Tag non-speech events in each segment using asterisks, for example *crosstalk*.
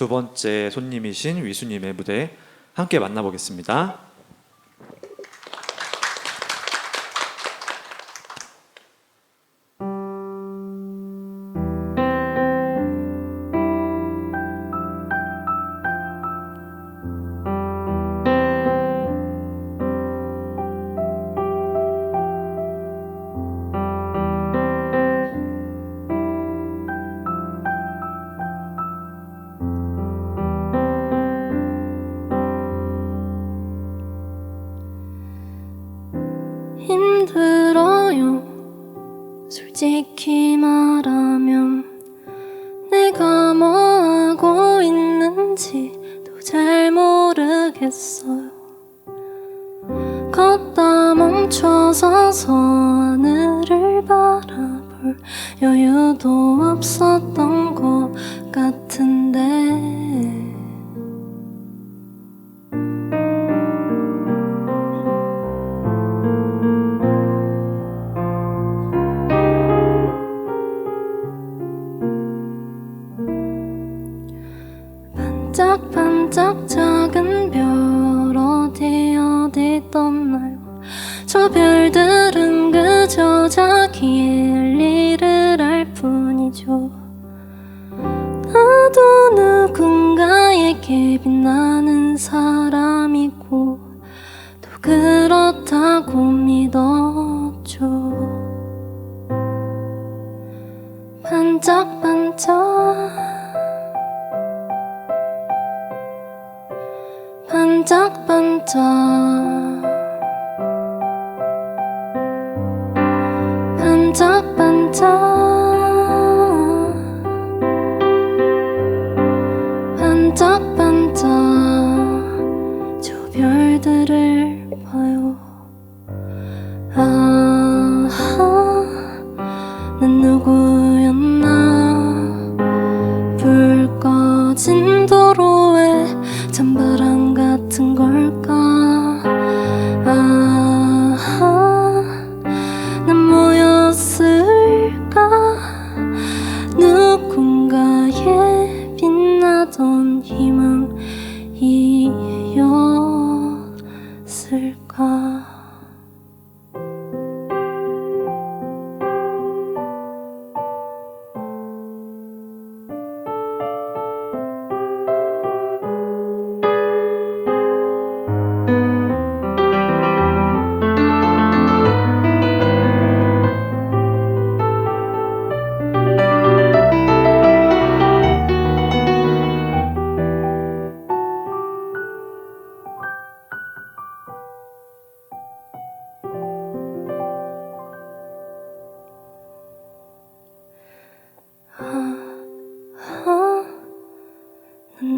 두 번째 손님이신 위수님의 무대 함께 만나보겠습니다. 힘들어요. 솔직히 말하면 내가 뭐 하고 있는지도 잘 모르겠어요. 걷다 멈춰서서 하늘을 바라볼 여유도 없었던 것 같은데. 반짝반짝 작은 별 어디 어디 떴나요? 저 별들은 그저 자기의 할 일을 할 뿐이죠. 나도 누군가에게 빛나는 사람이고 또 그렇다고 믿었 반짝반짝 반짝반짝 반짝반짝 저 별들을 봐요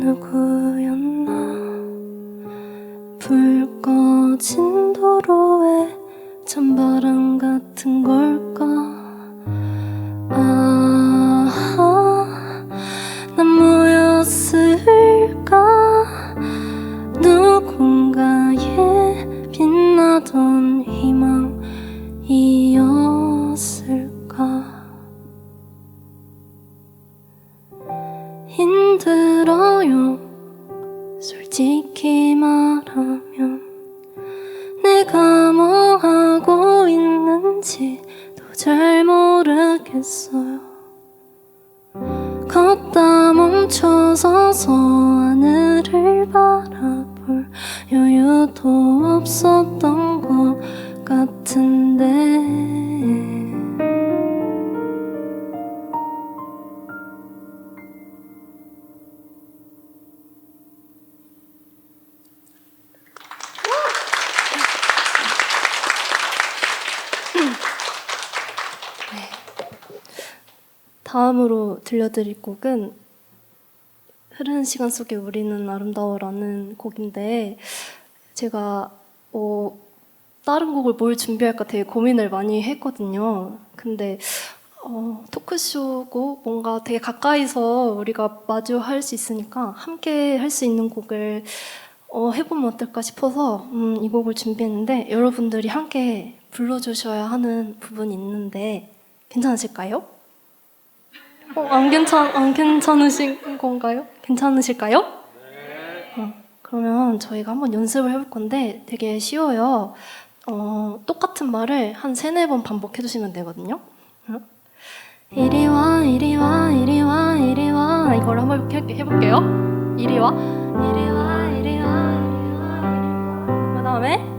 누구였나? 불 꺼진 도로에 찬바람 같은 걸까 멈춰서서 하늘을 바라볼 여유도 없었던 것 같은데. 다음으로 들려드릴 곡은 흐르는 시간 속에 우리는 아름다워라는 곡인데 제가 어, 다른 곡을 뭘 준비할까 되게 고민을 많이 했거든요. 근데 어, 토크쇼고 뭔가 되게 가까이서 우리가 마주할 수 있으니까 함께 할 수 있는 곡을 어, 해보면 어떨까 싶어서 음, 이 곡을 준비했는데 여러분들이 함께 불러주셔야 하는 부분이 있는데 괜찮으실까요? 어, 안 괜찮 안 괜찮으신 건가요? 괜찮으실까요? 어, 그러면 저희가 한번 연습을 해볼 건데 되게 쉬워요. 어, 똑같은 말을 한 세네 번 반복해 주시면 되거든요. 어? 이리 와, 이리 와, 이리 와, 이리 와. 이걸 한번 해, 해볼게요. 이리 와, 이리 와, 이리 와, 이리 와, 이리 와. 그 다음에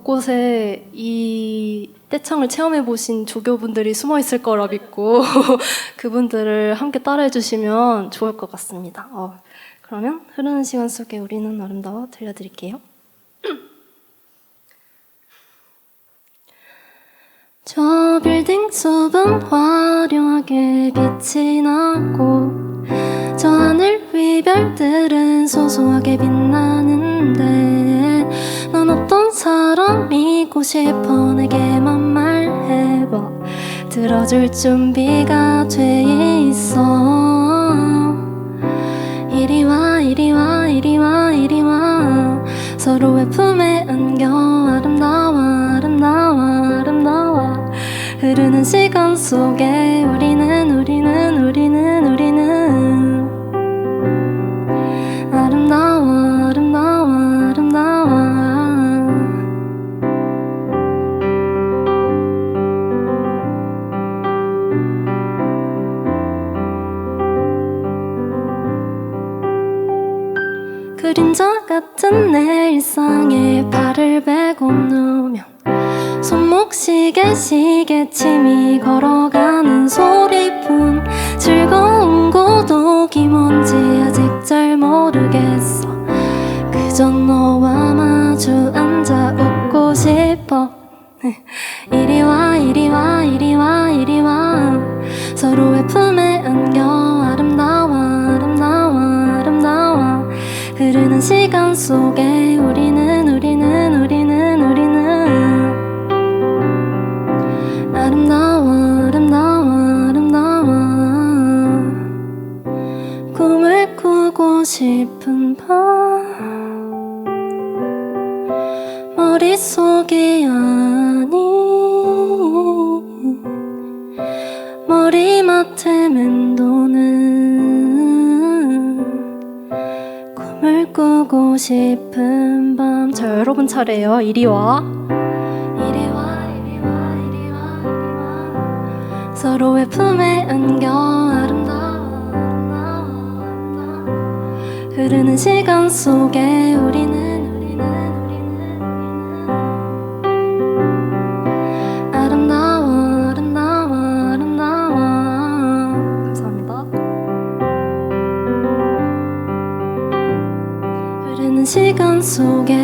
곳곳에 이 떼창을 체험해 보신 조교분들이 숨어 있을 거라 믿고 *laughs* 그분들을 함께 따라해 주시면 좋을 것 같습니다. 어, 그러면 흐르는 시간 속에 우리는 아름다워 들려드릴게요. *clears throat* 저 빌딩 숲은 화려하게 빛이 나고 저 하늘 위 별들은 소소하게 빛나는데 넌 어떤 사람이고 싶어 내게만 말해봐. 들어줄 준비가 돼 그림자 같은 내 일상에 발을 베고 누면 손목 시계 시계 침이 걸어가는 소리뿐. 즐거운 고독이 뭔지 아직 잘 모르겠어. 그저 너와 마주 앉아 싶은 밤 머릿속이 아닌 머리맡에 맴도는 꿈을 꾸고 싶은 밤. 자, 여러분 차례예요. 이리 와. 이리 와, 이리 와, 이리 와, 이리 와. 서로의 품에 안겨 흐르는 시간 속에 우리는 우리는 우리는 아름다워, 아름다워, 아름다워. 감사합니다. 흐르는 시간 속에